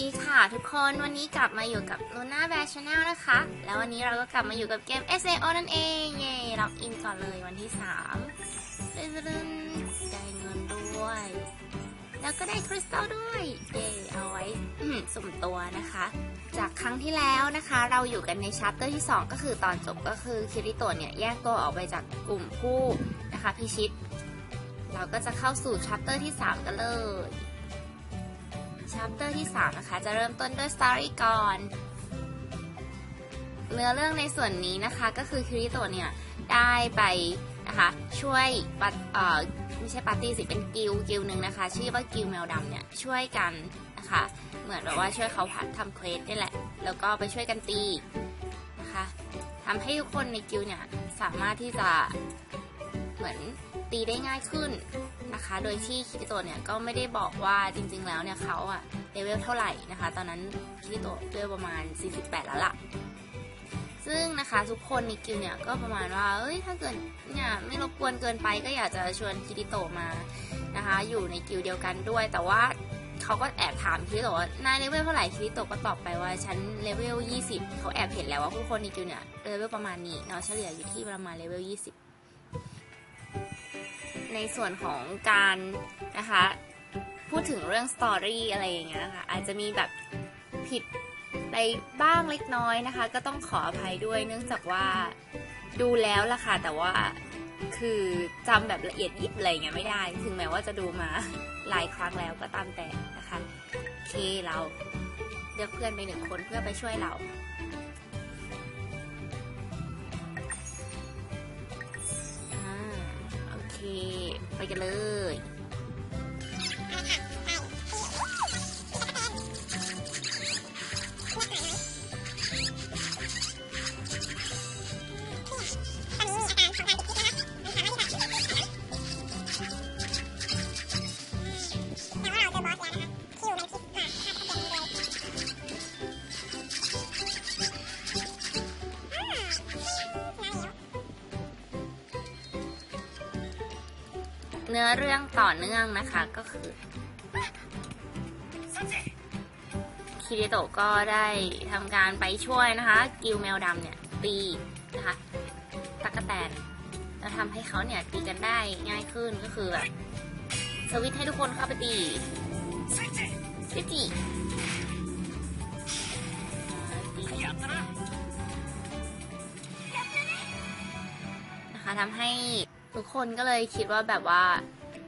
ดีค่ะทุกคนวันนี้กลับมาอยู่กับ Luna Bear Channel นะคะ แล้ววันนี้เราก็กลับมาอยู่กับเกม SAO นั่นเองเย่ล็อกอินก่อนเลยวันที่3ดึงๆได้เงินด้วย แล้วก็ได้คริสตัลด้วยเย่เอาไว้สุ่มตัวนะคะ จากครั้งที่แล้วนะคะ เราอยู่กันในชัปเตอร์ที่ 2 ก็คือตอนจบก็คือคิริโตะเนี่ยแยกตัวออกไปจากกลุ่มผู้นะคะพิชิต เราก็จะเข้าสู่ชัปเตอร์ที่ 3 กันเลย ชัปเตอร์ที่ 3 นะคะ จะเริ่มต้นด้วยสตอรี่ก่อน เนื้อเรื่องในส่วนนี้นะคะก็คือคิริโตะเนี่ย ได้ไปนะคะช่วยปัดเอ่อไม่ใช่ปาร์ตี้สิเป็นกิลด์กิลด์หนึ่งนะคะ ชื่อว่ากิลด์แมวดำเนี่ย ช่วยกันนะคะ เหมือนแบบว่าช่วยเขาพัดทำเควสนี่แหละ แล้วก็ไปช่วยกันตีนะคะทำให้ทุกคนในกิลด์เนี่ย สามารถที่จะเหมือนตีได้ง่ายขึ้น นะคะ โดยที่คิริโตะเนี่ยก็ไม่ได้บอกว่าจริงๆแล้วเนี่ยเขาอะเลเวลเท่าไหร่นะคะ ตอนนั้นคิริโตะเลเวลประมาณ 48 แล้วล่ะ ซึ่งนะคะทุกคนในกิลเนี่ยก็ประมาณว่าเอ้ยถ้าเกิดเนี่ยไม่รบกวนเกินไปก็อยากจะชวนคิริโตะมานะคะ อยู่ในกิลเดียวกันด้วย แต่ว่าเขาก็แอบถามคิริโตะว่านายเลเวลเท่าไหร่คิริโตะก็ตอบไปว่าฉันเลเวล 20 เขาแอบเห็นแล้วว่าผู้คนในกิลเนี่ยเลเวลประมาณนี้เนาะเฉลี่ยอยู่ที่ประมาณเลเวล 20 ในส่วนของการนะคะพูดถึงเรื่องสตอรี่อะไรอย่างเงี้ยนะคะอาจจะมีแบบผิดไปบ้างเล็กน้อยนะคะ ก็ต้องขออภัยด้วยเนื่องจากว่าดูแล้วล่ะค่ะ แต่ว่าคือจำแบบละเอียดยิบอะไรเงี้ยไม่ได้ ถึงแม้ว่าจะดูมาหลายครั้งแล้วก็ตามแต่นะคะโอเคเราเลือกเพื่อนไปหนึ่งคนเพื่อไปช่วยเราอ่า ไปกันเลย ต่อเนื่องนะคะก็คือคิริโตะก็ได้ทำการไปช่วยนะคะ กิลแมวดำเนี่ยตีนะคะตักะแตนแล้วทำให้เขาเนี่ยตีกันได้ง่ายขึ้นก็คือแบบสวิตให้ทุกคนเข้าไปตีซิจินะคะทำให้ทุกคนก็เลยคิดว่าแบบว่า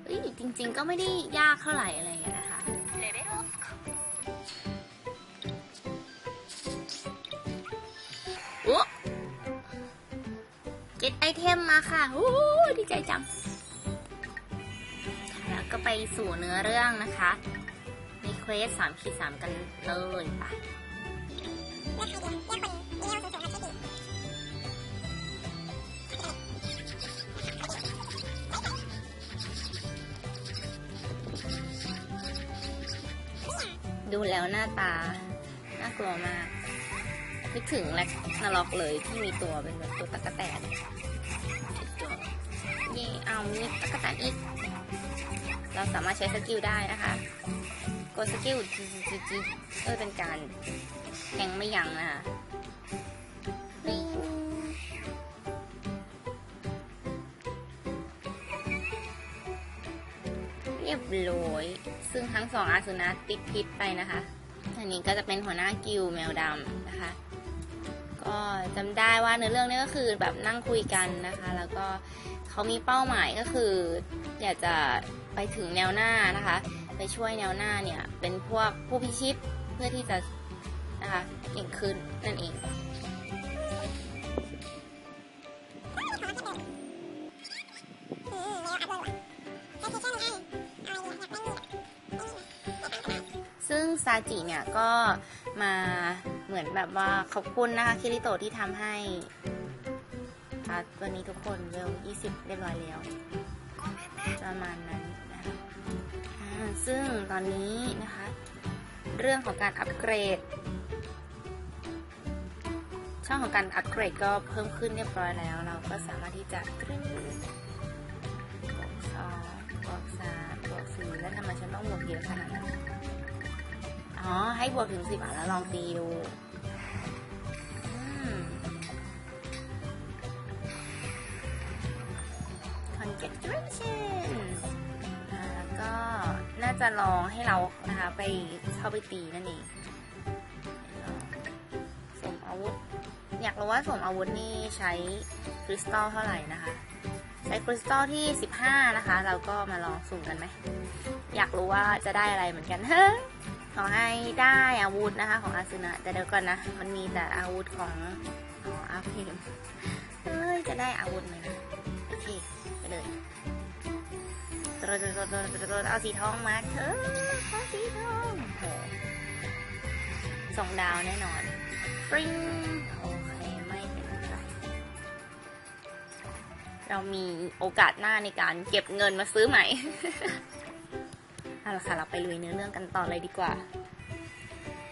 เอ้ยจริง ๆ ก็ไม่ได้ยากเท่าไหร่อะไรอย่างเงี้ยนะคะโอ้เก็ตไอเทมมาค่ะโอ้ดีใจจัง แล้วก็ไปสู่เนื้อเรื่องนะคะในเควสสามขีดสามกันเลยไป ดูแล้วหน้าตา น่ากลัวมาก นึกถึงแล็กนาล็อกเลยที่มีตัวเป็นแบบตัวตะกะแตนเย่เอามีตะกะแตนอีก เราสามารถใช้สกิลได้นะคะกดสกิลจีจีจีเพื่อเป็นการแทงไม่ยั้งนะคะลิงเรียบร้อย ซึ่งทั้งสองอาสุนะติดพิษไปนะคะ อันนี้ก็จะเป็นหัวหน้ากิลแมวดำนะคะ ก็จำได้ว่าในเรื่องนี้ก็คือแบบนั่งคุยกันนะคะ แล้วก็เขามีเป้าหมายก็คือ อยากจะไปถึงแนวหน้านะคะ ไปช่วยแนวหน้าเนี่ยเป็นพวกผู้พิชิตเพื่อที่จะนะคะเก่งขึ้นนั่นเอง ซาจิเนี่ยก็มาเหมือนแบบว่าขอบคุณนะคะคิริโตที่ทำให้ค่ะวันนี้ทุกคนเวล20 เรียบร้อยแล้วประมาณนั้นนะคะซึ่งตอนนี้นะคะ เรื่องของการอัปเกรด ช่องของการอัปเกรดก็เพิ่มขึ้นเรียบร้อยแล้ว เราก็สามารถที่จะกรึ้งบวกสองบวกสามบวกสี่แล้วทำไมฉันต้องบวกเยอะขนาดนั้น อ๋อ ให้บวกถึงสิบอะแล้วลองตีดูอืม congratulations อ่าแล้วก็น่าจะลองให้เรานะคะไปเข้าไปตีนั่นเองสมอาวุธ อยากรู้ว่าสมอาวุธนี่ใช้คริสตัลเท่าไหร่นะคะใช้คริสตัลที่ 15 นะคะ เราก็มาลองสุ่มกันไหม อยากรู้ว่าจะได้อะไรเหมือนกันเฮ้ ขอให้ได้อาวุธนะคะ ของอาซึนะแต่เดี๋ยวก่อนนะ มันมีแต่อาวุธของอ๋ออาเพมเฮ้ยจะได้อาวุธไหมนะโอเคไปเลยตรดตรดตรดตรดตรดเอาสีทองมาเถอะเอาสีทองโหสองดาวแน่นอนฟริ้งโอเคไม่เป็นไรเรามีโอกาสหน้าในการเก็บเงินมาซื้อใหม่ เอาละค่ะ เราไปลุยเนื้อเรื่องกันต่อเลยดีกว่า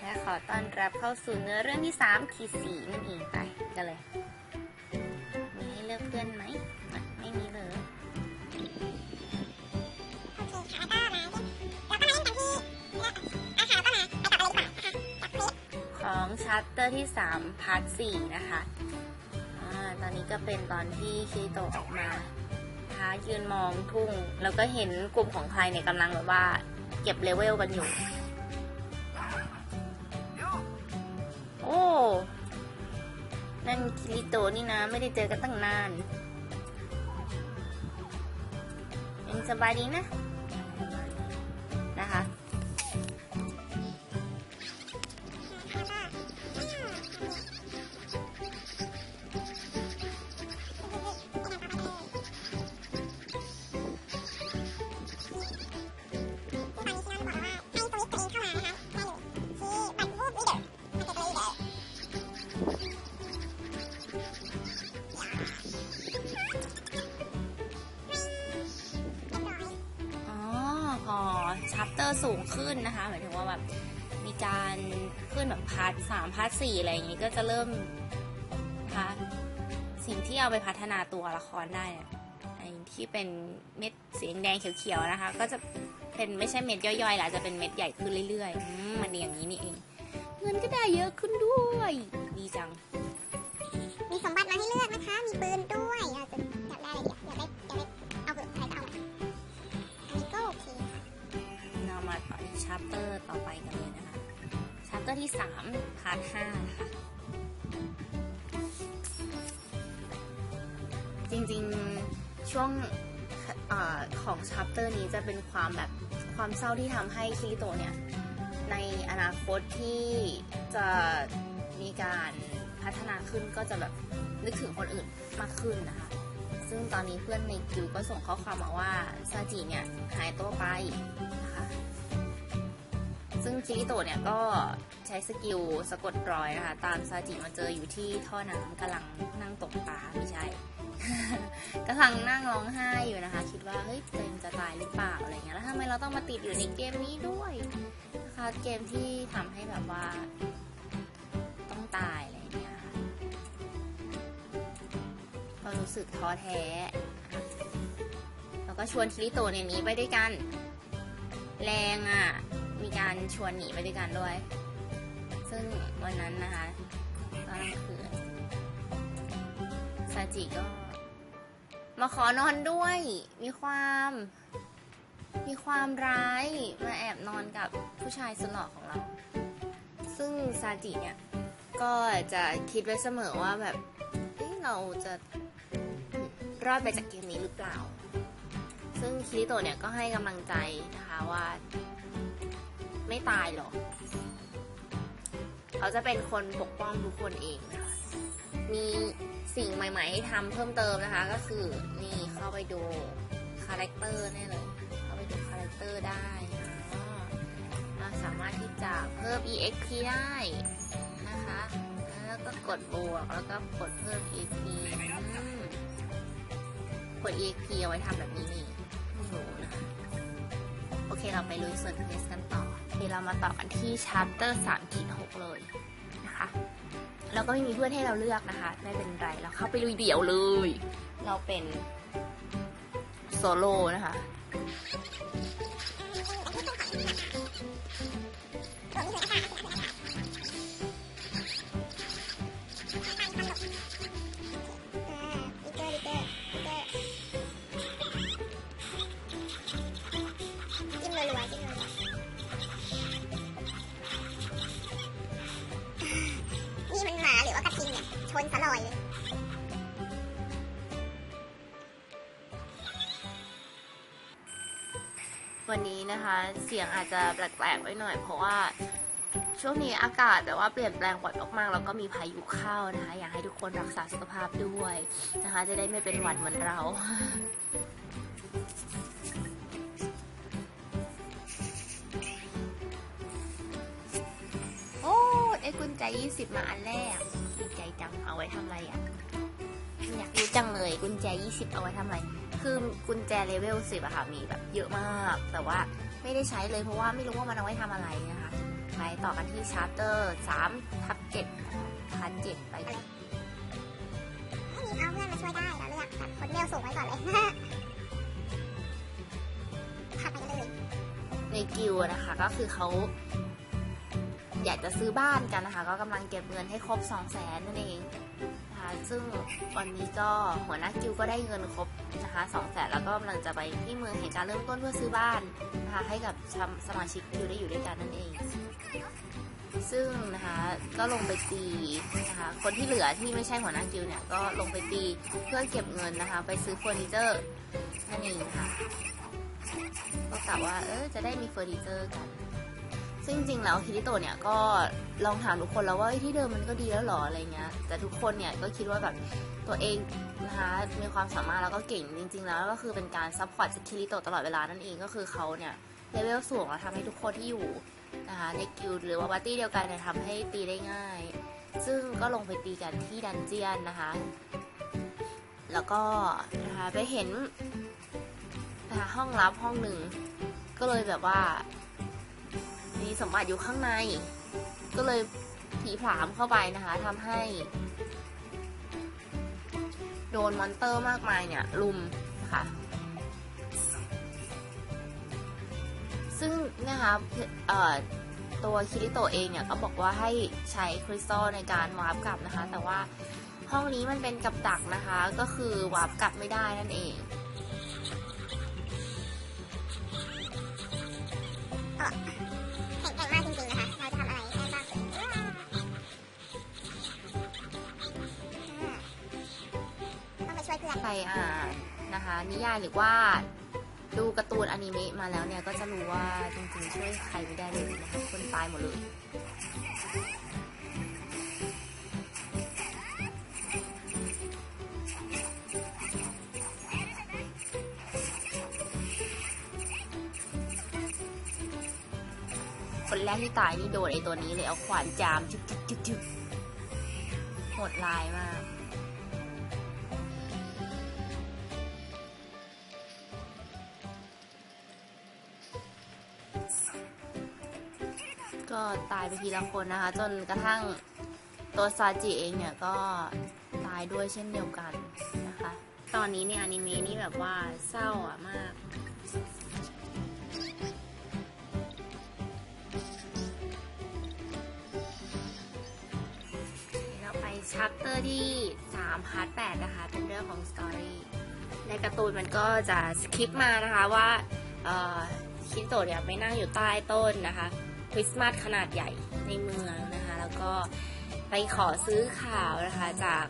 และขอต้อนรับเข้าสู่เนื้อเรื่องที่3ขีดสีนั่นเองไปกันเลย มีให้เลือกเพื่อนไหมอะไม่มีเลยโอเคค่ะแล้วก็มาที่เราก็มาเล่นกันที่อาหารก็มาไปต่อเลยดีกว่านะคะจากคลิปของชัตเตอร์ที่ 3 พาร์ท 4 นะคะอ่าตอนนี้ก็เป็นตอนที่คิริโตะออกมา นะคะ ยืนมองทุ่ง แล้วก็เห็นกลุ่มของใครเนี่ยกำลังแบบว่า เก็บเลเวลกันอยู่ โอ้ นั่นคิริโตนี่นะ ไม่ได้เจอกันตั้งนานยังสบายดีนะนะ อร์สูงขึ้นนะคะหมายถึงว่าแบบมีการขึ้นแบบพาร์ทสามพาร์ทสี่อะไรอย่างงี้ก็จะเริ่มนะคะสิ่งที่เอาไปพัฒนาตัวละครได้ไอ้ที่เป็นเม็ดสีแดงเขียวๆนะคะ ก็จะเป็นไม่ใช่เม็ดย่อยๆละจะเป็นเม็ดใหญ่ขึ้นเรื่อยๆอมันดีอย่างนี้นี่เองเงินก็ได้เยอะขึ้นด้วย ดีจัง มีสมบัติมาให้เลือกนะคะ มีปืนด้วยเราจะอยากได้อะ ชัปเตอร์ต่อไปกันเลยนะคะ ชัปเตอร์ที่ 3 พาร์ท5นะคะจริงๆช่วงอของชัปเตอร์นี้จะเป็นความแบบความเศร้าที่ทำให้คิริโตเนี่ย ในอนาคตที่จะมีการพัฒนาขึ้นก็จะแบบนึกถึงคนอื่นมากขึ้นนะคะ ซึ่งตอนนี้เพื่อนในกิวก็ส่งข้อความมาว่าซาจิเนี่ยหายตัวไป ซึ่งคิริโตะเนี่ยก็ใช้สกิลสะกดรอยนะคะ ตามซาจิมาเจออยู่ที่ท่อน้ำกำลังนั่งตกปลาไม่ใช่กำลังนั่งร้องไห้อยู่นะคะ คิดว่าเฮ้ยตัวเองจะตายหรือเปล่าอะไรเงี้ยแล้วทำไมเราต้องมาติดอยู่ในเกมนี้ด้วยนะคะเกมที่ทำให้แบบว่าต้องตายอะไรเงี้ยก็รู้สึกท้อแท้ แล้วก็ชวนคิริโตเนี่ยหนีไปด้วยกัน แรงอะ มีการชวนหนีไปด้วยกันด้วย ซึ่งวันนั้นนะคะตอนกลางคืนซาจิก็ มาขอนอนด้วย มีความ มีความร้าย มาแอบนอนกับผู้ชายสุดหล่อของเรา ซึ่งซาจิเนี่ย ก็จะคิดไว้เสมอว่าแบบเราจะรอดไปจากเกมนี้หรือเปล่า ซึ่งคิริโตะเนี่ยก็ให้กำลังใจนะคะว่า ไม่ตายหรอก เขาจะเป็นคนปกป้องทุกคนเองนะคะ มีสิ่งใหม่ๆให้ทำเพิ่มเติมนะคะ ก็คือนี่เข้าไปดูคาแรคเตอร์แน่เลย เข้าไปดูคาแรคเตอร์ได้เราสามารถที่จะเพิ่ม exp ได้นะคะ แล้วก็กดบวก แล้วก็กดเพิ่ม exp กด exp เอาไว้ทำแบบนี้นี่รู้นะ โอเคเราไปลุยส่วนเคสกันต่อ เคเรามาต่อกันที่ชาร์เตอร์3ขีด6เลยนะคะ แล้วก็ไม่มีเพื่อนให้เราเลือกนะคะ ไม่เป็นไร เราเข้าไปลุยเดี่ยวเลย เราเป็นโซโล่นะคะ วันนี้นะคะเสียงอาจจะแปลกๆไว้หน่อย เพราะว่าช่วงนี้อากาศแบบว่าเปลี่ยนแปลงบ่อยมากๆแล้วก็มีพายุเข้านะคะ อยากให้ทุกคนรักษาสุขภาพด้วยนะคะ จะได้ไม่เป็นหวัดเหมือนเราโอ้ไอ้กุญแจ20 มาอันแรกดีใจจังเอาไว้ทำอะไรอะ อยากรู้จังเลยกุญแจ 20 เอาไว้ทำอะไร คือกุญแจเลเวล10อะค่ะมีแบบเยอะมาก แต่ว่าไม่ได้ใช้เลยเพราะว่าไม่รู้ว่ามันเอาไว้ทำอะไรนะคะไปต่อกันที่ชาร์เตอร์3ทับ7พันเจ็ดไปไม่มีเอาเพื่อนมาช่วยได้เราเลือกแบบคนเมลส่งไว้ก่อนเลยถัดไปกันเลยในกิลด์นะคะก็คือเขาอยากจะซื้อบ้านกันนะคะ ก็กำลังเก็บเงินให้ครบ 2 0 0แสนนั่นเองนะคะ ซึ่งวันนี้ก็หัวหน้ากิลด์ก็ได้เงินครบนะคะ2 0 0แสนแล้วก็กำลังจะไปที่เมืองแห่งการเริ่มต้นเพื่อซื้อบ้านนะคะให้กับสมาชิกกิลด์ได้อยู่ด้วยกันนั่นเอง ซึ่งนะคะก็ลงไปตีนะคะคนที่เหลือที่ไม่ใช่หัวหน้ากิลด์เนี่ยก็ลงไปตีเพื่อเก็บเงินนะคะไปซื้อเฟอร์นิเจอร์นั่นเองค่ะก็กะว่าเออจะได้มีเฟอร์นิเจอร์กัน ซึ่งจริงๆแล้วคิริโตะเนี่ยก็ลองถามทุกคนแล้วว่าที่เดิมมันก็ดีแล้วหรออะไรเงี้ย แต่ทุกคนเนี่ยก็คิดว่าแบบตัวเองนะคะมีความสามารถแล้วก็เก่งจริง ๆ แล้วก็คือเป็นการซัพพอร์ตจากคิริโตะตลอดเวลานั่นเองก็คือเขาเนี่ยเลเวลสูงแล้วทำให้ทุกคนที่อยู่นะคะในกิลด์หรือว่าปาร์ตี้เดียวกันเนี่ยทำให้ตีได้ง่าย ซึ่งก็ลงไปตีกันที่ดันเจียนนะคะ แล้วก็นะคะไปเห็นนะคะห้องลับห้องหนึ่งก็เลยแบบว่า มีสมบัติอยู่ข้างใน ก็เลยผีผลามเข้าไปนะคะทำให้ โดนมอนเตอร์มากมายเนี่ยลุมนะคะซึ่งนะคะตัวคิริโตเองเนี่ยก็บอกว่าให้ใช้คริสตัลในการวาร์ปกลับนะคะ แต่ว่าห้องนี้มันเป็นกับดักนะคะ ก็คือวาร์ปกลับไม่ได้นั่นเอง อนใครอ่านนะคะนิยายหรือว่าดูการ์ตูนอนิเมะมาแล้วเนี่ยก็จะรู้ว่าจริงๆช่วยใครไม่ได้เลยนะคะคนตายหมดเลยคนแรกที่ตายนี่โดนไอตัวนี้เลยเอาขวานจามจุ๊บจุ๊บจุ๊บโหดลายมาก ไปทีละคนนะคะ จนกระทั่งตัวซาจิเองเนี่ยก็ตายด้วยเช่นเดียวกันนะคะ ตอนนี้เนี่ยอนิเมะนี่แบบว่าเศร้าอะมากเราไปชัปเตอร์ที่ 3 พาร์ท 8 นะคะ เป็นเรื่องของสตอรี่ ในการ์ตูนมันก็จะสคริปมานะคะว่าคิโตะเนี่ยไปนั่งอยู่ใต้ต้นนะคะ ริสต์มาสขนาดใหญ่ในเมืองนะคะ แล้วก็ไปขอซื้อข่าวนะคะจาก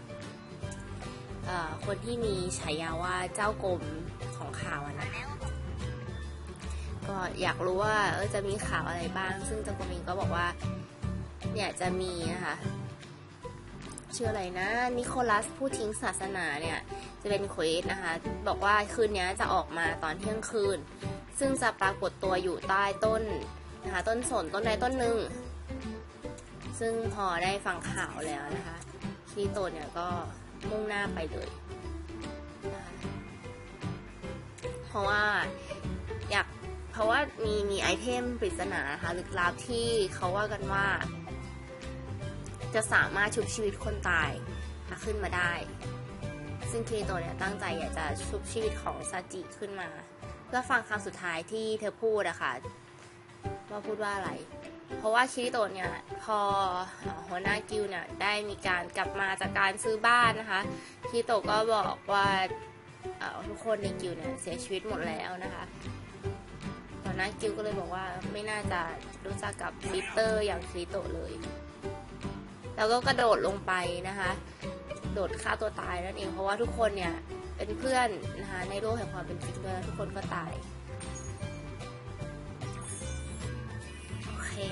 คนที่มีฉายาว่าเจ้ากรมของข่าวอะนะก็อยากรู้ว่าเออจะมีข่าวอะไรบ้าง ซึ่งเจ้ากรมเองก็บอกว่า เนี่ยจะมีนะคะชื่ออะไรนะนิโคลัสผู้ทิ้งศาสนาเนี่ยจะเป็นเควสนะคะ บอกว่าคืนนี้จะออกมาตอนเที่ยงคืน ซึ่งจะปรากฏตัวอยู่ใต้ต้น นะคะ ต้นสนต้นใดต้นหนึ่ง ซึ่งพอได้ฟังข่าวแล้วนะคะคีโตเนี่ยก็มุ่งหน้าไปเลยนะคะเพราะว่าอยากเพราะว่ามีมีไอเทมปริศนานะคะลึกลับที่เขาว่ากันว่า จะสามารถชุบชีวิตคนตายขึ้นมาได้ ซึ่งเคโตเนี่ยตั้งใจอยากจะชุบชีวิตของซาจิขึ้นมา เพื่อฟังคำสุดท้ายที่เธอพูดอะค่ะ ว่าพูดว่าอะไร เพราะว่าคิริโตะเนี่ยพอหัวหน้ากิลเนี่ยได้มีการกลับมาจากการซื้อบ้านนะคะคิริโตะก็บอกว่าทุกคนในกิลเนี่ยเสียชีวิตหมดแล้วนะคะหัวหน้ากิลก็เลยบอกว่าไม่น่าจะรู้จักกับลิเตอร์อย่างคิริโตะเลย แล้วก็กระโดดลงไปนะคะโดดฆ่าตัวตายนั่นเองเพราะว่าทุกคนเนี่ยเป็นเพื่อนนะคะในโลกแห่งความเป็นจริงด้วยทุกคนก็ตาย เค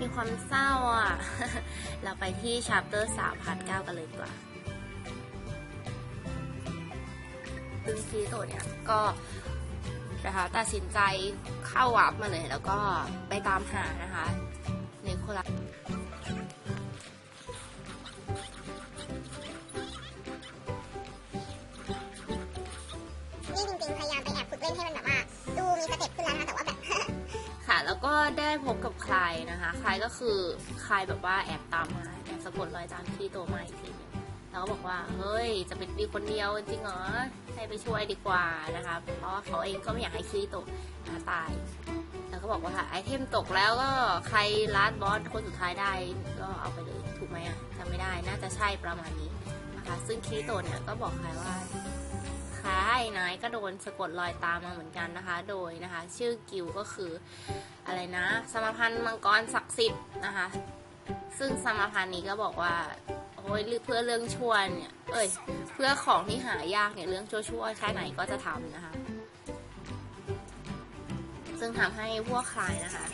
มีความเศร้าอะ เราไปที่ chapter 3 part 9 กันเลยดีกว่าตึงซีโตเนี่ยก็นะคะตัดสินใจเข้าวับมาเลยแล้วก็ไปตามหานะคะในโคลัส ได้พบกับใครนะคะใครก็คือใครแบบว่าแอบตามมาแอบสะกดรอยตามที่โตมาอีกทีแล้วก็บอกว่าเฮ้ยจะเป็นดีคนเดียวจริงเหรอให้ไปช่วยดีกว่านะคะเพราะเขาเองก็ไม่อยากให้คีโตะนะตาย แล้วก็บอกว่าไอเทมตกแล้วก็ใครลัดบอสคนสุดท้ายได้ก็เอาไปเลยถูกไหมอะจำไม่ได้น่าจะใช่ประมาณนี้นะคะซึ่งคีโตเนี่ยก็บอกใครว่า คล้ายนายก็โดนสะกดรอยตามมาเหมือนกันนะคะ โดยนะคะ ชื่อกิวก็คืออะไรนะ สมพันธ์มังกรศักดิ์สิทธิ์นะคะ ซึ่งสมพันธ์นี้ก็บอกว่าโอ้ยเพื่อเรื่องชั่วเนี่ยเอ้ยเพื่อของที่หายากเนี่ยเรื่องชั่วๆแค่ไหนก็จะทำนะคะ ซึ่งทำให้พวกคลายนะคะ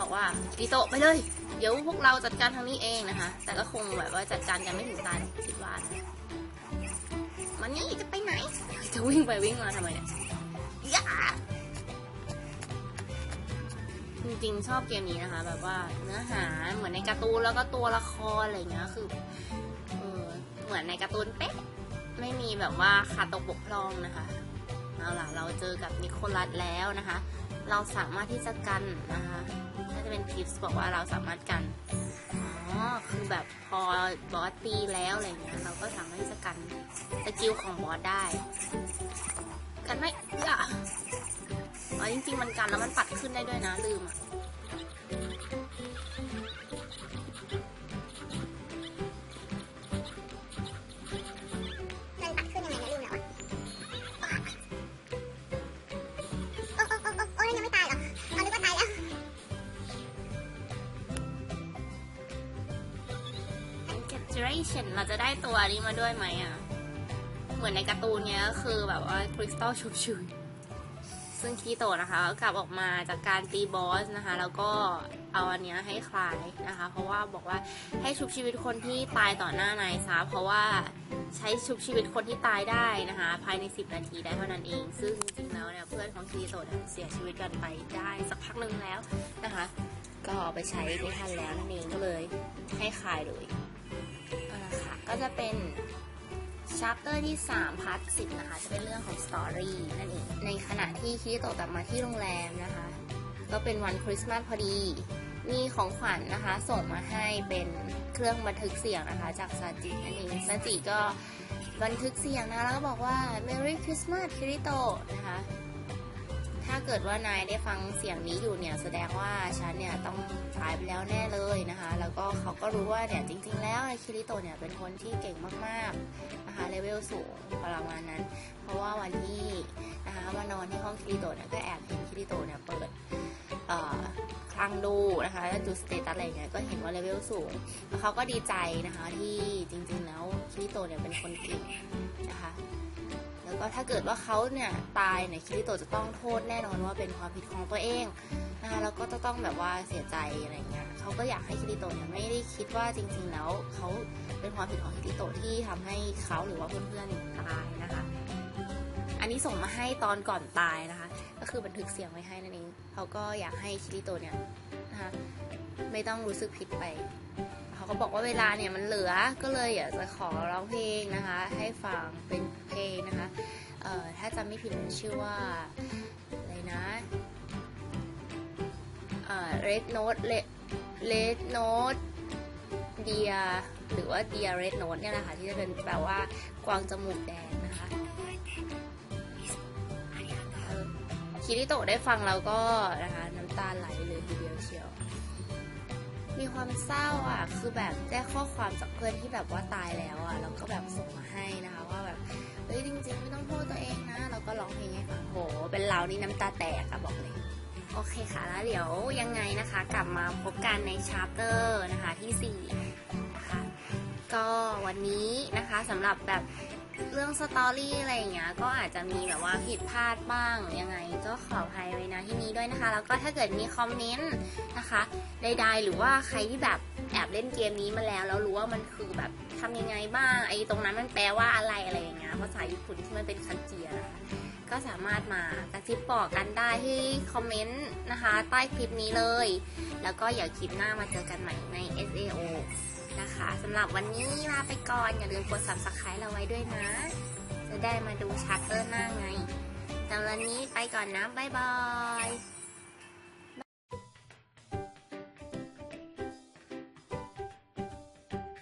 บอกว่ากิโตไปเลย เดี๋ยวพวกเราจัดการทางนี้เองนะคะ แต่ก็คงแบบว่าจัดการกันไม่ถึงตายคิดว่านะ มันนี่จะไปไหน จะวิ่งไปวิ่งมาทำไมเนี่ยย่าจริงๆชอบเกมนี้นะคะ แบบว่าเนื้อหาเหมือนในการ์ตูนแล้วก็ตัวละครอะไรเงี้ยคือเออเหมือนในการ์ตูนเป๊ะไม่มีแบบว่าขาดตกบกพร่องนะคะเอาล่ะเราเจอกับนิโคลัสแล้วนะคะ เราสามารถที่จะกันนะคะน่าจะเป็นทิปส์บอกว่าเราสามารถกันอ๋อ คือแบบพอบอสตีแล้วอะไรเงี้ยเราก็สามารถที่จะกันสกิลของบอสได้ กันไม่เอื้ออ๋อจริงๆมันกันแล้วมันปัดขึ้นได้ด้วยนะลืมอะ saturation เราจะได้ตัวนี้มาด้วยไหมอะ เหมือนในการ์ตูนเนี้ยก็คือแบบว่าคริสตัลชุบชุยซึ่งคีโตนะคะก็กลับออกมาจากการตีบอสนะคะ แล้วก็เอาอันเนี้ยให้คลายนะคะ เพราะว่าบอกว่าให้ชุบชีวิตคนที่ตายต่อหน้านายซะเพราะว่าใช้ชุบชีวิตคนที่ตายได้นะคะ ภายใน 10 นาทีได้เท่านั้นเอง ซึ่งจริงๆแล้วเนี่ยเพื่อนของคีโตเนี่ยเสียชีวิตกันไปได้สักพักหนึ่งแล้วนะคะ ก็เอาไปใช้ไม่ทันแล้วนั่นเองก็เลยให้คลายเลย ก็จะเป็นชัปเตอร์ที่ 3พาร์ท10นะคะ จะเป็นเรื่องของสตอรี่นั่นเอง ในขณะที่คิริโตะกลับมาที่โรงแรมนะคะ ก็เป็นวันคริสต์มาสพอดี มีของขวัญนะคะ ส่งมาให้เป็นเครื่องบันทึกเสียงนะคะจากซาจินั่นเองซาจิก็บันทึกเสียงนะคะแล้วก็บอกว่า Merry Christmas คิริโตะนะคะ ถ้าเกิดว่านายได้ฟังเสียงนี้อยู่เนี่ยแสดงว่าฉันเนี่ยต้องตายไปแล้วแน่เลยนะคะ แล้วก็เขาก็รู้ว่าเนี่ยจริง ๆ แล้วคิริโตเนี่ยเป็นคนที่เก่งมากๆนะคะเลเวลสูงประมาณนั้น เพราะว่าวันที่นะคะมานอนที่ห้องคิริโตเนี่ยก็แอบเห็นคิริโตเนี่ยเปิดเอ่อคลังดูนะคะแล้วดูสเตตัสอะไรเงี้ยก็เห็นว่าเลเวลสูงแล้วเขาก็ดีใจนะคะที่จริง ๆ แล้วคิริโตเนี่ยเป็นคนเก่ง วก็ถ้าเกิดว่าเขาเนี่ยตายเนี่ยคิริโตะจะต้องโทษแน่นอนว่าเป็นความผิดของตัวเองนะคะแล้วก็จะต้องแบบว่าเสียใจอะไรเงี้ยเขาก็อยากให้คิริโตะเนี่ยไม่ได้คิดว่าจริง ๆ แล้วเขาเป็นความผิดของคิริโตะที่ทำให้เขาหรือว่าเพื่อนๆตายนะคะ อันนี้ส่งมาให้ตอนก่อนตายนะคะ ก็คือบันทึกเสียงไว้ให้นั่นเองเขาก็อยากให้คิริโตะเนี่ยนะคะไม่ต้องรู้สึกผิดไป เขาก็บอกว่าเวลาเนี่ยมันเหลือก็เลยอยากจะขอร้องเพลงนะคะ ให้ฟังเป็นเพลงนะคะเอ่อถ้าจำไม่ผิดมันชื่อว่าอะไรนะเอ่อ red note red red note dear หรือว่า dear red note เนี่ยแหละค่ะที่จะเป็นแปลว่ากวางจมูกแดงนะคะคิริโตะได้ฟังแล้วก็นะคะน้ำตาไหลเลยทีเดียวเชียว มีความเศร้าอะ คือแบบได้ข้อความจากเพื่อนที่แบบว่าตายแล้วอะ แล้วก็แบบส่งมาให้นะคะว่าแบบ เฮ้ยจริงๆ ไม่ต้องโทษตัวเองนะ เราก็ร้องเพลงให้ฟังโห เป็นเรานี่น้ำตาแตกอะบอกเลย โอเคค่ะ แล้วเดี๋ยวยังไงนะคะ กลับมาพบกันในชาร์เตอร์นะคะที่4นะคะกก็วันนี้นะคะสำหรับแบบ เรื่องสตอรี่อะไรอย่างเงี้ยก็อาจจะมีแบบว่าผิดพลาดบ้างยังไงก็ขออภัยไว้นะที่นี้ด้วยนะคะ แล้วก็ถ้าเกิดมีคอมเมนต์นะคะใดๆหรือว่าใครที่แบบแอบเล่นเกมนี้มาแล้วแล้วรู้ว่ามันคือแบบทำยังไงบ้างไอ้ตรงนั้นมันแปลว่าอะไรอะไรอย่างเงี้ยภาษาญี่ปุ่นที่มันเป็นคันจินะคะก็สามารถมากระซิบบอกกันได้ที่คอมเมนต์นะคะ ใต้คลิปนี้เลย แล้วก็อย่าคลิปหน้ามาเจอกันใหม่ใน SAO นะคะสำหรับวันนี้ลาไปก่อน อย่าลืมกด subscribe เราไว้ด้วยนะ จะได้มาดูชาร์เตอร์หน้าไงสำหรับวันนี้ไปก่อนนะ บ๊ายบาย